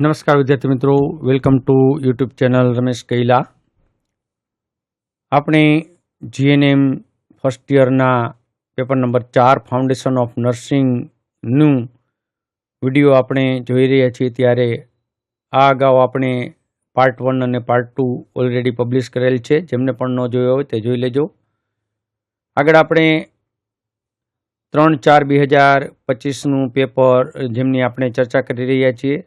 નમસ્કાર વિદ્યાર્થી મિત્રો, welcome to YouTube channel Ramesh Kaila. આપણે જીએનએમ ફર્સ્ટ યરના પેપર નંબર ચાર ફાઉન્ડેશન ઓફ નર્સિંગનું વીડિયો આપણે જોઈ રહ્યા છીએ. ત્યારે આ અગાઉ આપણે પાર્ટ વન અને પાર્ટ ટુ ઓલરેડી પબ્લિશ કરેલ છે. જેમને પણ ન જોયો હોય તે જોઈ લેજો. આગળ આપણે ત્રણ ચાર બે હજાર પચીસનું પેપર જેમની આપણે ચર્ચા કરી રહ્યા છીએ.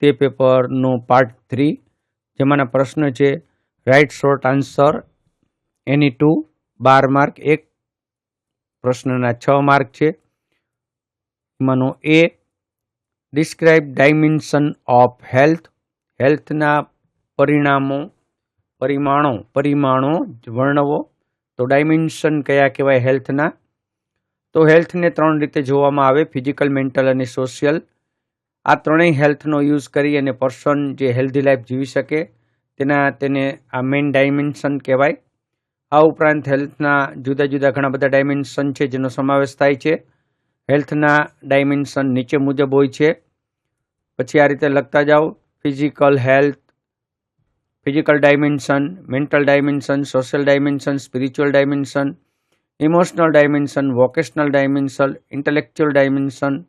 તે પેપરનો પાર્ટ થ્રી, જેમાંના પ્રશ્ન છે write short answer, any two, બાર માર્ક, એક, પ્રશ્નના છ માર્ક છે. એમાંનો એ, ડિસ્ક્રાઇબ ડાયમેન્શન ઓફ હેલ્થ, હેલ્થના પરિણામો, પરિમાણો પરિમાણો વર્ણવો. તો ડાયમેન્શન કયા કહેવાય હેલ્થના? તો હેલ્થને ત્રણ રીતે જોવામાં આવે, ફિઝિકલ, મેન્ટલ અને સોશિયલ. આ ત્રણેય હેલ્થનો યુઝ કરી અને પર્સન જે હેલ્ધી લાઈફ જીવી શકે, તેના તેને આ મેઇન ડાયમેન્શન કહેવાય. આ ઉપરાંત હેલ્થના જુદા જુદા ઘણા બધા ડાયમેન્શન છે જેનો સમાવેશ થાય છે. હેલ્થના ડાયમેન્શન નીચે મુજબ હોય છે. પછી આ રીતે લખતા જાઓ. Physical health, physical dimension, mental dimension, social dimension, spiritual dimension, emotional dimension, vocational dimension intellectual dimension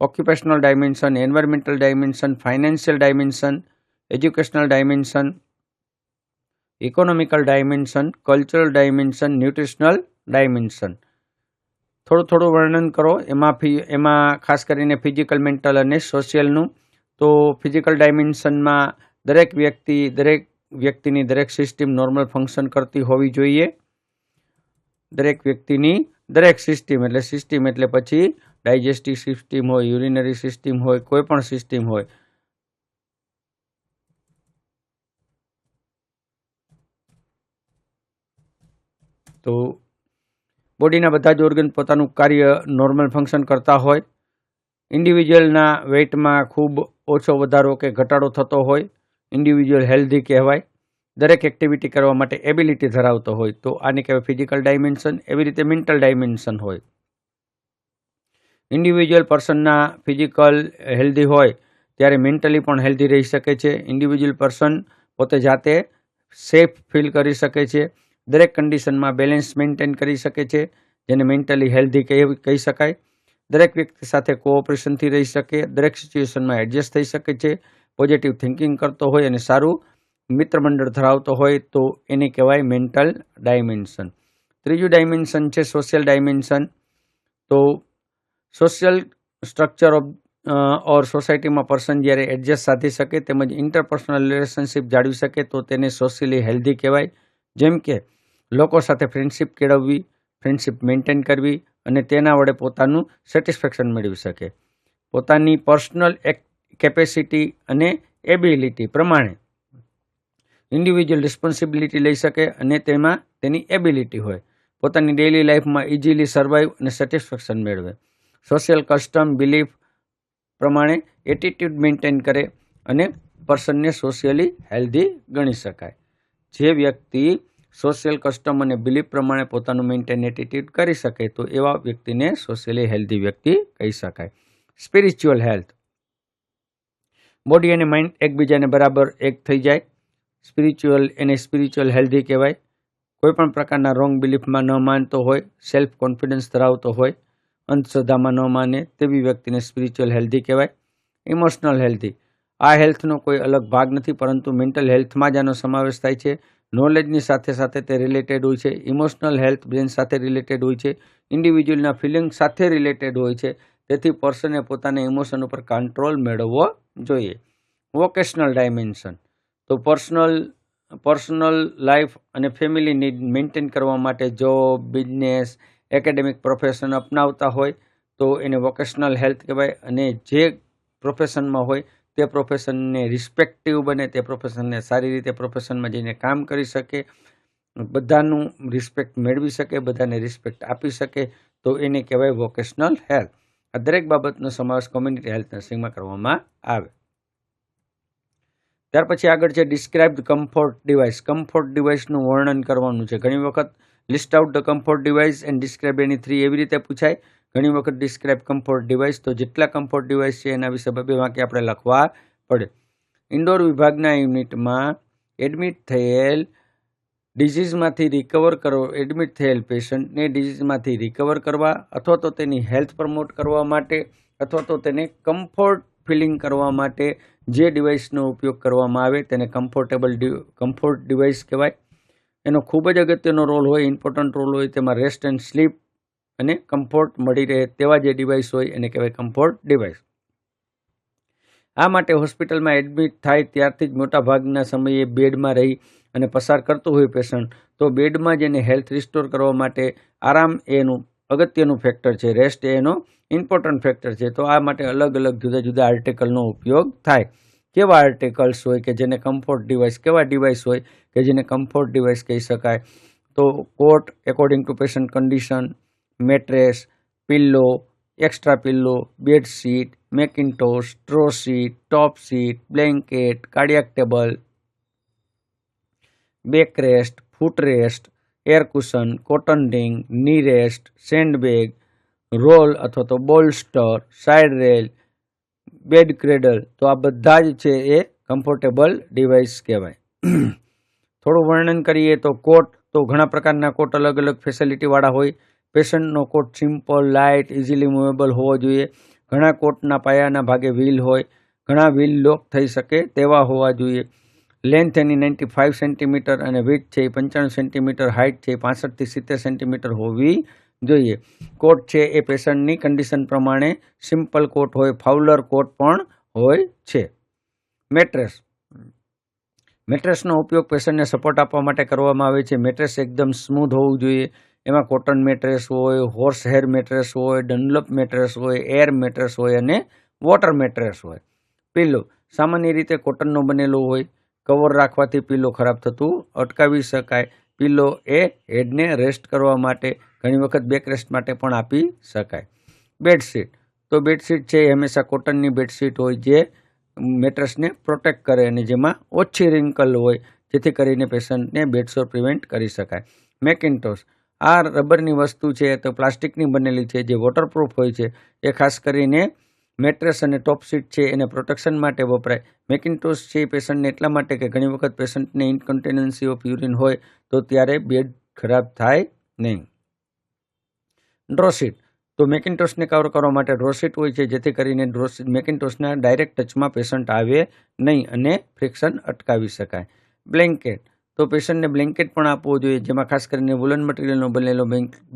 occupational dimension, environmental dimension, financial dimension, educational dimension, economical dimension, cultural dimension, nutritional dimension. થોડું થોડું વર્ણન કરો. એમાં ફી, એમાં ખાસ કરીને physical, mental અને સોશિયલનું. તો ફિઝિકલ ડાયમેન્શનમાં દરેક વ્યક્તિ, દરેક વ્યક્તિની દરેક સિસ્ટમ નોર્મલ ફંક્શન કરતી હોવી જોઈએ. દરેક વ્યક્તિની દરેક સિસ્ટમ, એટલે સિસ્ટમ એટલે પછી ડાયજેસ્ટિવ સિસ્ટમ હોય, યુરિનરી સિસ્ટમ હોય, કોઈ પણ સિસ્ટમ હોય. તો બોડીના બધા જ ઓર્ગન પોતાનું કાર્ય નોર્મલ ફંક્શન કરતા હોય. ઇન્ડિવિજ્યુઅલના વેઇટમાં ખૂબ ઓછો વધારો કે ઘટાડો થતો હોય. ઇન્ડિવિજ્યુઅલ હેલ્ધી કહેવાય. દરેક એક્ટિવિટી કરવા માટે એબિલિટી ધરાવતો હોય. તો આને કહેવાય ફિઝિકલ ડાયમેન્શન એવી રીતે મેન્ટલ ડાયમેન્શન હોય. ઇન્ડિવિજ્યુઅલ પર્સનના ફિઝિકલ હેલ્ધી હોય, ત્યારે મેન્ટલી પણ હેલ્ધી રહી શકે છે. ઇન્ડિવિજ્યુઅલ પર્સન પોતે જાતે સેફ ફીલ કરી શકે છે. દરેક કન્ડિશનમાં બેલેન્સ મેન્ટેન કરી શકે છે, જેને મેન્ટલી હેલ્ધી કહી શકાય. દરેક વ્યક્તિ સાથે કોઓપરેશનથી રહી શકે, દરેક સિચ્યુએશનમાં એડજસ્ટ થઈ શકે છે. પોઝિટિવ થિંકિંગ કરતો હોય અને સારું મિત્રમંડળ ધરાવતો હોય, તો એને કહેવાય મેન્ટલ ડાયમેન્શન ત્રીજું ડાયમેન્શન છે સોશિયલ ડાયમેન્શન તો સોશિયલ સ્ટ્રક્ચર ઓફ ઓર સોસાયટીમાં પર્સન જ્યારે એડજસ્ટ સાધી શકે તેમજ ઇન્ટરપર્સનલ રિલેશનશિપ જાળવી શકે તો તેને સોશિયલી હેલ્ધી કહેવાય. જેમ કે લોકો સાથે ફ્રેન્ડશિપ કેળવવી ફ્રેન્ડશિપ મેન્ટેન કરવી અને તેના વડે પોતાનું સેટિસ્ફેક્શન મેળવી શકે. પોતાની પર્સનલ એક કેપેસિટી અને એબિલિટી પ્રમાણે ઇન્ડિવિજ્યુઅલ રિસ્પોન્સિબિલિટી લઈ શકે અને તેમાં તેની એબિલિટી હોય. પોતાની ડેઇલી લાઈફમાં ઇઝીલી સર્વાઈવ અને સેટિસ્ફેક્શન મેળવે. સોશિયલ કસ્ટમ, બિલીફ પ્રમાણે એટીટ્યૂડ મેન્ટેન કરે અને પર્સનને સોશિયલી હેલ્ધી ગણી શકાય. જે વ્યક્તિ સોશિયલ કસ્ટમ અને બિલીફ પ્રમાણે પોતાનું મેન્ટેન એટીટ્યૂડ કરી શકે તો એવા વ્યક્તિને સોશિયલી હેલ્ધી વ્યક્તિ કહી શકાય. Spiritual health. બોડી અને માઇન્ડ એકબીજાને બરાબર એક થઈ જાય. સ્પિરિચ્યુઅલ એને સ્પિરિચ્યુઅલ હેલ્ધી કહેવાય. કોઈપણ પ્રકારના રોંગ બિલીફમાં ન માનતો હોય, સેલ્ફ કોન્ફિડન્સ ધરાવતો હોય અંધશ્રદ્ધામાં ન માને તેવી વ્યક્તિને સ્પિરિચ્યુઅલ હેલ્ધી કહેવાય ઇમોશનલ હેલ્ધી આ હેલ્થનો કોઈ અલગ ભાગ નથી, પરંતુ મેન્ટલ હેલ્થમાં જ આનો સમાવેશ થાય છે. નોલેજની સાથે સાથે તે રિલેટેડ હોય છે ઇમોશનલ હેલ્થ બ્રેન સાથે રિલેટેડ હોય છે ઇન્ડિવિજ્યુઅલના ફિલિંગ સાથે રિલેટેડ હોય છે. તેથી પર્સને પોતાના ઇમોશન ઉપર કંટ્રોલ મેળવવો જોઈએ. વોકેશનલ ડાયમેન્શન તો પર્સનલ પર્સનલ લાઈફ અને ફેમિલી નીડ મેન્ટેન કરવા માટે જોબ બિઝનેસ એકેડેમિક પ્રોફેશન અપનાવતા હોય તો એને વોકેશનલ હેલ્થ કહેવાય અને જે પ્રોફેશનમાં હોય તે પ્રોફેશનને રિસ્પેક્ટિવ બને, તે પ્રોફેશનને સારી રીતે પ્રોફેશનમાં જઈને કામ કરી શકે, બધાનું રિસ્પેક્ટ મેળવી શકે, બધાને રિસ્પેક્ટ આપી શકે, તો એને કહેવાય વોકેશનલ હેલ્થ. આ દરેક બાબતનો સમાવેશ કોમ્યુનિટી હેલ્થ નર્સિંગમાં કરવામાં આવે. ત્યાર પછી આગળ છે ડિસ્ક્રાઇબ્ડ કમ્ફર્ટ ડિવાઇસ. કમ્ફર્ટ ડિવાઇસનું વર્ણન કરવાનું છે. ઘણી વખત list out the comfort device and describe any three એવી રીતે પૂછાય. ઘણી વખત ડિસ્ક્રાઇબ કમ્ફર્ટ ડિવાઇસ તો જેટલા કમ્ફર્ટ ડિવાઇસ છે એના વિશે બબે વાક્ય આપણે લખવા પડે. ઇન્ડોર વિભાગના યુનિટમાં એડમિટ થયેલ ડિઝીઝમાંથી રિકવર કરો, એડમિટ થયેલ પેશન્ટને ડિઝીઝમાંથી રિકવર કરવા અથવા તો તેની હેલ્થ પ્રમોટ કરવા માટે અથવા તો તેને કમ્ફર્ટ ફિલિંગ કરવા માટે જે ડિવાઇસનો ઉપયોગ કરવામાં આવે તેને કમ્ફર્ટેબલ કમ્ફર્ટ ડિવાઇસ કહેવાય. એનો ખૂબ જ અગત્યનો રોલ હોય ઇમ્પોર્ટન્ટ રોલ હોય, તેમાં રેસ્ટ એન્ડ સ્લીપ અને કમ્ફર્ટ મળી રહે તેવા જે ડિવાઇસ હોય, એને કહેવાય કમ્ફર્ટ ડિવાઇસ આ માટે હોસ્પિટલમાં એડમિટ થાય ત્યારથી જ મોટા ભાગના સમયે બેડમાં રહી અને પસાર કરતું હોય પેશન્ટ તો બેડમાં જ એને હેલ્થ રિસ્ટોર કરવા માટે આરામ એનું અગત્યનું ફેક્ટર છે રેસ્ટ એનો ઇમ્પોર્ટન્ટ ફેક્ટર છે. તો આ માટે અલગ અલગ જુદા જુદા આર્ટિકલનો ઉપયોગ થાય. કેવા આર્ટિકલ્સ હોય કે જેને કમ્ફર્ટ ડિવાઇસ કેવા ડિવાઇસ હોય કે જેને કમ્ફર્ટ ડિવાઇસ કહી શકાય? તો cot according to patient condition mattress pillow extra pillow bedsheet mackintosh draw sheet top sheet blanket cardiac table back rest air cushion cotton રિંગની rest sandbag roll અથવા તો bolster side rail bed cradle. તો આ બધા જ છે એ comfortable device કહેવાય. થોડું વર્ણન કરીએ તો કોટ, તો ઘણા પ્રકારના કોટ અલગ અલગ ફેસિલિટીવાળા હોય. પેશન્ટનો cot simple light easily movable હોવો જોઈએ. ઘણા કોટના પાયાના ભાગે વ્હીલ હોય. ઘણા વ્હીલ લોક થઈ શકે તેવા હોવા જોઈએ. Length any ninety five centimetre અને વિથ છે એ પંચાણું સેન્ટીમીટર હાઇટ છે એ પાસઠથી સિત્તેર સેન્ટીમીટર હોવી જોઈએ. કોટ છે એ પેશન્ટની કન્ડિશન પ્રમાણે સિમ્પલ કોટ હોય ફાઉલર કોટ પણ હોય છે. મેટ્રેસ. મેટ્રેસનો ઉપયોગ પેશન્ટને સપોર્ટ આપવા માટે કરવામાં આવે છે. મેટ્રેસ એકદમ સ્મૂથ હોવું જોઈએ. એમાં કોટન મેટ્રેસ હોય હોર્સ હેર મેટ્રેસ હોય ડનલપ મેટ્રેસ હોય એર મેટ્રેસ હોય અને વોટર મેટ્રેસ હોય. પીલો. સામાન્ય રીતે કોટનનો બનેલો હોય. કવર રાખવાથી પીલો ખરાબ થતું અટકાવી શકાય. પીલો એ હેડને રેસ્ટ કરવા માટે ઘણી વખત બેક રેસ્ટ માટે પણ આપી શકાય. બેડશીટ. તો બેડશીટ છે એ હંમેશા કોટનની બેડશીટ હોય જે મેટ્રેસને પ્રોટેક્ટ કરે અને જેમાં ઓછી રિંકલ હોય, જેથી કરીને પેશન્ટને બેડશોર પ્રિવેન્ટ કરી શકાય. મેકિન્ટોસ આ રબરની વસ્તુ છે તો પ્લાસ્ટિકની બનેલી છે, જે વોટરપ્રૂફ હોય છે. એ ખાસ કરીને મેટ્રેસ અને ટોપસીટ છે, એને પ્રોટેક્શન માટે વપરાય. મેકિન્ટોસ છે પેશન્ટને એટલા માટે કે ઘણી વખત પેશન્ટને ઇનકન્ટેનન્સી ઓફ યુરિન હોય, તો ત્યારે બેડ ખરાબ થાય નહીં. ડ્રોસીટ તો મેકિન્ટોસને કવર કરવા માટે ડ્રોસીટ હોય છે, જેથી કરીને ડ્રોસ મેકિન્ટોસના ડાયરેક્ટ ટચમાં પેશન્ટ આવે નહીં અને ફ્રિક્શન અટકાવી શકાય. બ્લેન્કેટ તો પેશન્ટને બ્લેન્કેટ પણ આપવો જોઈએ, જેમાં ખાસ કરીને વુલન મટીરિયલનો બનેલો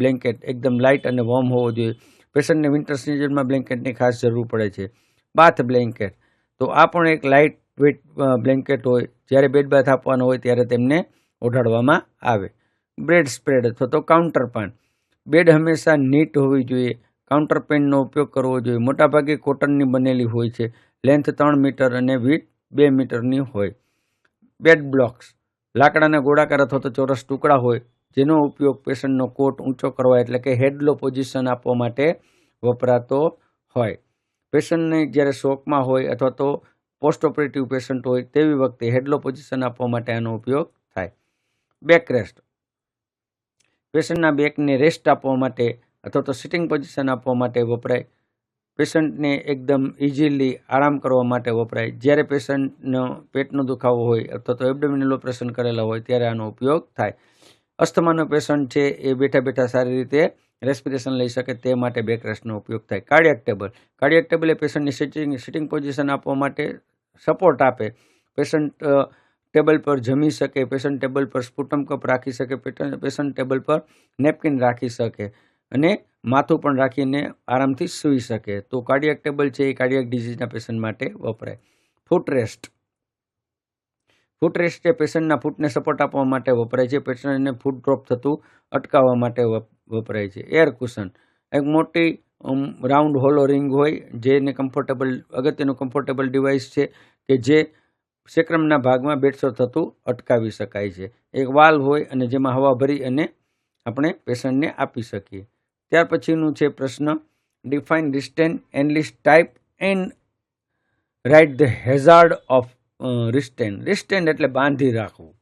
બ્લેન્કેટ એકદમ લાઇટ અને વોર્મ હોવો જોઈએ. પેશન્ટને વિન્ટર સિઝનમાં બ્લેન્કેટની ખાસ જરૂર પડે છે. બાથ બ્લેન્કેટ તો આ પણ એક લાઇટ વેટ બ્લેન્કેટ હોય. જ્યારે બેડ બાથ આપવાનો હોય ત્યારે તેમને ઓઢાડવામાં આવે. બ્રેડ સ્પ્રેડ અથવા તો કાઉન્ટર પાન બેડ હંમેશા નીટ હોવી જોઈએ, કાઉન્ટર પેનનો ઉપયોગ કરવો જોઈએ. મોટાભાગે કોટનની બનેલી હોય છે, લેન્થ ત્રણ મીટર અને વીટ બે મીટરની હોય. બેડ બ્લોક્સ, લાકડાના ગોળાકાર અથવા તો ચોરસ ટુકડા હોય, જેનો ઉપયોગ પેશન્ટનો કોટ ઊંચો કરવા એટલે કે હેડલો પોઝિશન આપવા માટે વપરાતો હોય. પેશન્ટને જ્યારે શોકમાં હોય અથવા તો પોસ્ટ ઓપરેટિવ પેશન્ટ હોય, તેવી વખતે હેડલો પોઝિશન આપવા માટે આનો ઉપયોગ થાય. બેક રેસ્ટ પેશન્ટના બેકને રેસ્ટ આપવા માટે અથવા તો સિટિંગ પોઝિશન આપવા માટે વપરાય. પેશન્ટને એકદમ ઇઝીલી આરામ કરવા માટે વપરાય. જ્યારે પેશન્ટનો પેટનો દુખાવો હોય અથવા તો એબડોમિનલ ઓપરેશન કરેલા હોય ત્યારે આનો ઉપયોગ થાય. અસ્થમાનો પેશન્ટ છે એ બેઠા બેઠા સારી રીતે રેસ્પિરેશન લઈ શકે તે માટે બેક રેસ્ટનો ઉપયોગ થાય. કાર્ડિયાક ટેબલ કાર્ડિયાક ટેબલ એ પેશન્ટની સિટિંગ સિટિંગ પોઝિશન આપવા માટે સપોર્ટ આપે. પેશન્ટ ટેબલ પર જમી શકે પેશન્ટ ટેબલ પર સ્પુટમ કપ રાખી શકે પેશન્ટ ટેબલ પર નેપકિન રાખી શકે અને માથું પણ રાખીને આરામથી સૂઈ શકે. તો કાર્ડિયાક ટેબલ છે એ કાર્ડિયાક ડિઝીઝના પેશન્ટ માટે વપરાય. Foot rest. ફૂટ રેસ્ટ એ પેશન્ટના ફૂટને સપોર્ટ આપવા માટે વપરાય છે. પેશન્ટને ફૂટ ડ્રોપ થતું અટકાવવા માટે વપરાય છે. Air cushion. એક મોટી રાઉન્ડ હોલો રિંગ હોય જેને કમ્ફર્ટેબલ, અગત્યનું કમ્ફર્ટેબલ ડિવાઇસ છે કે જે સેક્રમના ભાગમાં બેડસર થતું અટકાવી શકાય છે. એક વાલ હોય અને જેમાં હવા ભરી અને આપણે પેશન્ટને આપી શકીએ. ત્યાર પછીનું છે પ્રશ્ન. Define restraint enlist type and write the hazard of restraint restraint એટલે બાંધી રાખવું.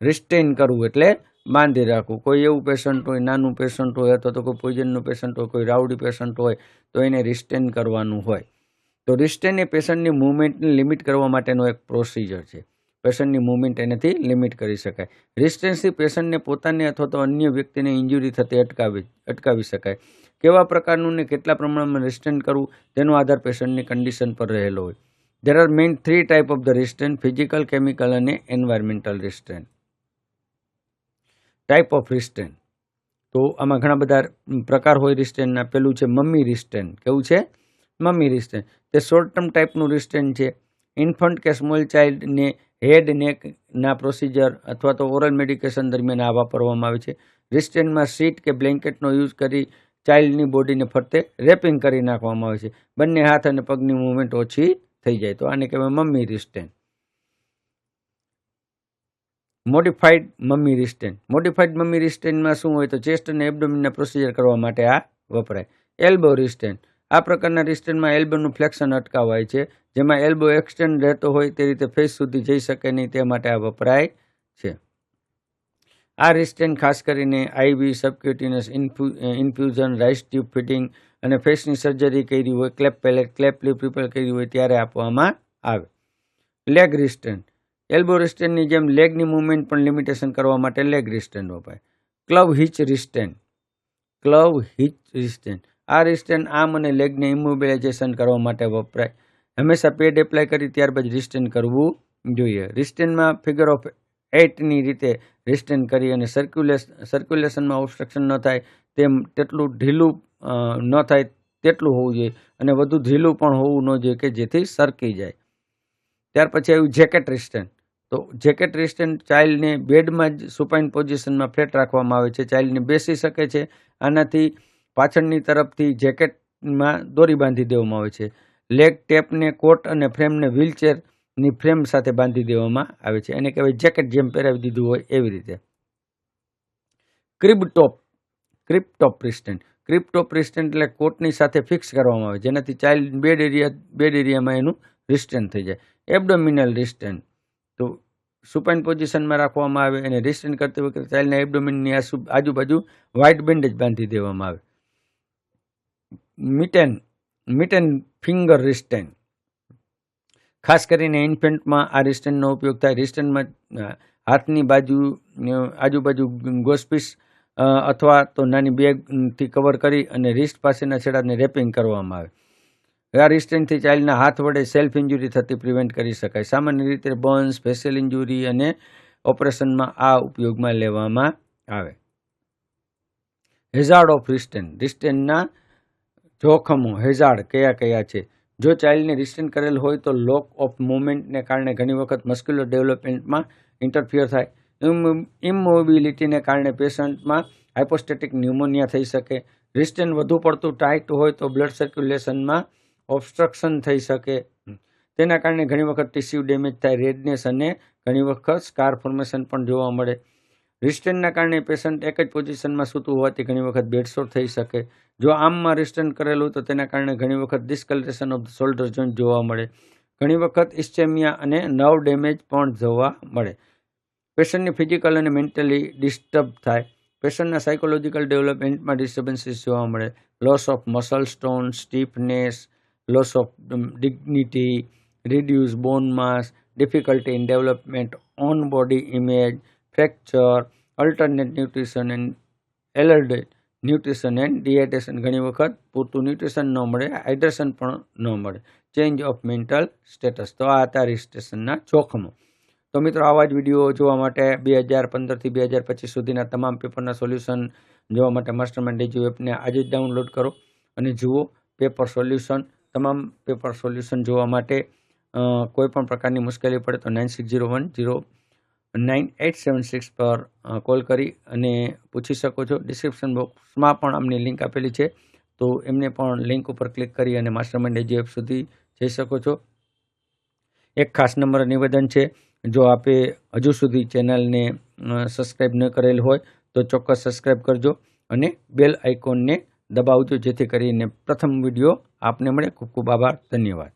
રિસ્ટેન કરવું એટલે બાંધી રાખવું. કોઈ એવું પેશન્ટ હોય, નાનું પેશન્ટ હોય અથવા તો કોઈ પોઈઝનનું પેશન્ટ હોય, કોઈ રાવડી પેશન્ટ હોય, તો એને રિસ્ટેન કરવાનું હોય. તો રિસ્ટેન એ પેશન્ટની મૂવમેન્ટને લિમિટ કરવા માટેનો એક પ્રોસિજર છે. પેશન્ટની મૂવમેન્ટ એનાથી લિમિટ કરી શકાય. રિસ્ટેન્સથી પેશન્ટને પોતાને અથવા તો અન્ય વ્યક્તિને ઇન્જ્યુરી થતી અટકાવી અટકાવી શકાય. કેવા પ્રકારનું ને કેટલા પ્રમાણમાં રિસ્ટેન્ડ કરવું, તેનો આધાર પેશન્ટની કન્ડિશન પર રહેલો હોય. There are main three type of the restraint physical chemical અને environmental restraint type of restraint તો આમાં ઘણા બધા પ્રકાર હોય રિસ્ટેનના પેલું છે મમ્મી રિસ્ટેન કેવું છે? મમ્મી રિસ્ટેન્ટ તે શોર્ટ ટર્મ ટાઈપનું રિસ્ટેન્ડ છે ઇન્ફન્ટ કે સ્મોલ ચાઇલ્ડને હેડ નેકના પ્રોસિજર અથવા તો ઓરલ મેડિકેશન દરમિયાન આ વાપરવામાં આવે છે. રિસ્ટેન્ડમાં સીટ કે બ્લેન્કેટનો યુઝ કરી ચાઇલ્ડની બોડીને ફરતે રેપિંગ કરી નાખવામાં આવે છે. બંને હાથ અને પગની મૂવમેન્ટ ઓછી થઈ જાય. તો આને કહેવાય mummy restraint modified mummy restraint modified mummy રિસ્ટેનમાં શું હોય તો ચેસ્ટ અને એબડોમિનના પ્રોસિજર કરવા માટે આ વપરાય. એલ્બો રિસ્ટેન આ પ્રકારના રિસ્ટેનમાં એલ્બોનું ફ્લેક્શન અટકાવાય છે, જેમાં એલ્બો એક્સટેન્ડ રહેતો હોય તે રીતે ફેસ સુધી જઈ શકે નહીં તે માટે આ વપરાય છે. આ રિસ્ટેન ખાસ કરીને IV, subcutaneous infusion Ryle's tube fitting અને ફેસની સર્જરી કરી હોય, cleft palate, cleft lip repair કરી હોય ત્યારે આપવામાં આવે. લેગ રિસ્ટેન એલ્બો રિસ્ટેનની જેમ લેગની મૂવમેન્ટ પણ લિમિટેશન કરવા માટે leg restraint વપાય clove hitch restraint clove hitch restraint આ રિસ્ટેન આર્મ અને લેગને ઇમોબિલાઇઝેશન કરવા માટે વપરાય. હંમેશા પેડ એપ્લાય કરી ત્યારબાદ રિસ્ટેન કરવું જોઈએ. રિસ્ટેનમાં ફિગર ઓફ એઇટની રીતે રિસ્ટેન કરી અને સર્ક્યુલેશ સર્ક્યુલેશનમાં ઓબ્સ્ટ્રક્શન ન થાય તેમ તેટલું ઢીલું ન થાય તેટલું હોવું જોઈએ અને વધુ ઢીલું પણ હોવું ન જોઈએ કે જેથી સરકી જાય. ત્યાર પછી આવ્યું જેકેટ રિસ્ટેન. તો જેકેટ રિસ્ટેન ચાઇલ્ડને બેડમાં જ સુપાઇન પોઝિશનમાં ફ્લેટ રાખવામાં આવે છે. ચાઇલ્ડને બેસી શકે છે. આનાથી પાછળની તરફથી જેકેટમાં દોરી બાંધી દેવામાં આવે છે. લેગ ટેપને, કોટ અને ફ્રેમને વ્હીલચેરની ફ્રેમ સાથે બાંધી દેવામાં આવે છે. એને કહેવાય જેકેટ જેમ પહેરાવી દીધું હોય એવી રીતે. ક્રિબ ટોપ ક્રિપ ટોપ રિસ્ટન્ટ ક્રિપ ટોપ રિસ્ટન્ટ એટલે કોટની સાથે ફિક્સ કરવામાં આવે, જેનાથી ચાઇલ્ડ બેડ એરિયા, બેડ એરિયામાં એનું રિસ્ટન્ટ થઈ જાય. Abdominal restraint. તો સુપાઇન પોઝિશનમાં રાખવામાં આવે અને રિસ્ટન્ટ કરતી વખતે ચાઇલ્ડના એબડોમિનની આસુ, આજુબાજુ વ્હાઇટ બેન્ડેજ બાંધી દેવામાં આવે. મિટેન મિટેન ફિંગર રિસ્ટેન ખાસ કરીને ઇન્ફેન્ટમાં આ રિસ્ટેનનો ઉપયોગ થાય. રિસ્ટેનમાં હાથની બાજુ આજુબાજુ ગોસ્પીસ અથવા તો નાની બેગથી કવર કરી અને રિસ્ટ પાસેના છેડાને રેપિંગ કરવામાં આવે. આ રિસ્ટેન્ટથી ચાઇલ્ડના હાથ વડે સેલ્ફ ઇન્જુરી થતી પ્રિવેન્ટ કરી શકાય. સામાન્ય રીતે બોન્સ ફેશિયલ ઇન્જુરી અને ઓપરેશનમાં આ ઉપયોગમાં લેવામાં આવે. હેઝાર્ડ ઓફ રિસ્ટેન રિસ્ટેનના જોખમો હેઝાડ કયા કયા છે? જો ચાઇલ્ડને રિસ્ટેન કરેલ હોય તો લોક ઓફ મુવમેન્ટને કારણે ઘણી વખત મસ્ક્યુલર ડેવલપમેન્ટમાં ઇન્ટરફિયર થાય. ઇમોબિલિટીને કારણે પેશન્ટમાં હાઇપોસ્ટેટિક ન્યુમોનિયા થઈ શકે. રિસ્ટેન વધુ પડતું ટાઈટ હોય તો બ્લડ સર્ક્યુલેશનમાં ઓબ્સ્ટ્રક્શન થઈ શકે. તેના કારણે ઘણી વખત ટીસ્યુ ડેમેજ થાય, રેડનેસ અને ઘણી વખત સ્કાર ફોર્મેશન પણ જોવા મળે. રિસ્ટેનના કારણે પેશન્ટ એક જ પોઝિશનમાં સૂતું હોવાથી ઘણી વખત બેડસોર થઈ શકે. જો આમમાં રિસ્ટેન કરેલું તો તેના કારણે ઘણી વખત ડિસ્કલરેશન ઓફ શોલ્ડર જોઈન્ટ જોવા મળે. ઘણી વખત ઇસ્ટેમિયા અને નર્વ ડેમેજ પણ જોવા મળે. પેશન્ટની ફિઝિકલ અને મેન્ટલી ડિસ્ટર્બ થાય. પેશન્ટના સાયકોલોજીકલ ડેવલપમેન્ટમાં ડિસ્ટર્બન્સીસ જોવા મળે. Loss of muscle tone, stiffness, loss of dignity, reduce bone mass, difficulty in development, on body image fracture alternate nutrition and altered nutrition and dehydration ઘણી વખત પૂરતું ન્યુટ્રિશન ન મળે હાઇડ્રેશન પણ ન મળે. ચેન્જ ઓફ મેન્ટલ સ્ટેટસ તો આ હતા રજિસ્ટ્રેશનના જોખમો. તો મિત્રો, આવા જ વીડિયો જોવા માટે બે હજાર પંદરથી બે હજાર પચીસ સુધીના તમામ પેપરના સોલ્યુશન જોવા માટે માસ્ટર માઇન્ડ એજ્યુ એપને આજે જ ડાઉનલોડ કરો અને જુઓ પેપર સોલ્યુશન તમામ પેપર સોલ્યુશન જોવા માટે કોઈપણ પ્રકારની મુશ્કેલી પડે તો nine six zero one zero nine eight seven six પર કોલ કરી અને પૂછી શકો છો. ડિસ્ક્રિપ્શન બોક્સમાં પણ અમને લિંક આપેલી છે. તો એમને પણ લિંક ઉપર ક્લિક કરી અને માસ્ટર માઇન્ડ એજી એપ સુધી જઈ શકો છો. એક ખાસ નંબર નિવેદન છે, જો આપે હજુ સુધી ચેનલને સબસ્ક્રાઈબ ન કરેલ હોય, તો ચોક્કસ સબસ્ક્રાઈબ કરજો અને બેલ આઇકોનને દબાવજો, જેથી કરીને પ્રથમ વીડિયો આપને મળે. ખૂબ ખૂબ આભાર. ધન્યવાદ.